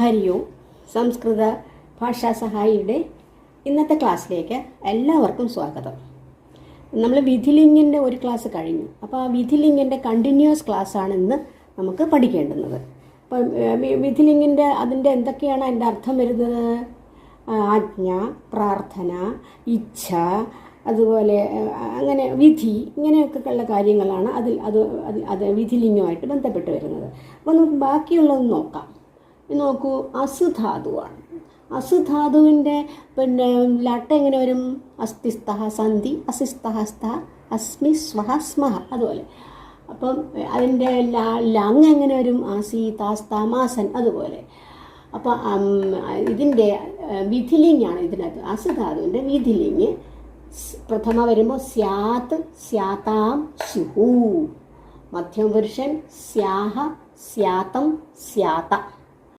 ഹരി ഓം സംസ്കൃത ഭാഷാ സഹായിയുടെ ഇന്നത്തെ ക്ലാസ്സിലേക്ക് എല്ലാവർക്കും സ്വാഗതം. നമ്മൾ വിധിലിംഗിന്റെ ഒരു ക്ലാസ് കഴിഞ്ഞു. അപ്പോൾ ആ വിധിലിംഗിന്റെ കണ്ടിന്യൂസ് ക്ലാസ്സാണ് ഇന്ന് നമുക്ക് പഠിക്കേണ്ടുന്നത്. അപ്പം വിധിലിംഗിന്റെ അതിന്റെ എന്തൊക്കെയാണ് അതിന്റെ അർത്ഥം വരുന്നത്? ആജ്ഞ പ്രാർത്ഥന ഇച്ഛ അതുപോലെ അങ്ങനെ വിധി ഇങ്ങനെയൊക്കെ ഉള്ള കാര്യങ്ങളാണ് അതിൽ അത് അത് വിധിലിംഗമായിട്ട് ബന്ധപ്പെട്ട് വരുന്നത്. അപ്പോൾ നമുക്ക് ബാക്കിയുള്ളത് നോക്കാം. നോക്കൂ അസുധാതുവാണ്. അസുധാതുവിന്റെ പിന്നെ ലട്ട എങ്ങനെ വരും? അസ്തിസ്തഹ സന്ധി അസിസ്തഹസ്ത അസ്മി സ്വഹ സ്മഹ അതുപോലെ. അപ്പം അതിന്റെ ലങ് എങ്ങനെ വരും? ആസി താസ്ത മാസൻ അതുപോലെ അപ്പോൾ ഇതിന്റെ വിധിലിംഗാണ് ഇതിനകത്ത്. അസുധാതുവിന്റെ വിധിലിംഗ് സ് പ്രഥമ വരുമ്പോൾ സ്യാത്ത് സ്യാതാം ശുഹു. മധ്യമപുരുഷൻ സ്യാഹ സ്യാത്തം സ്യാത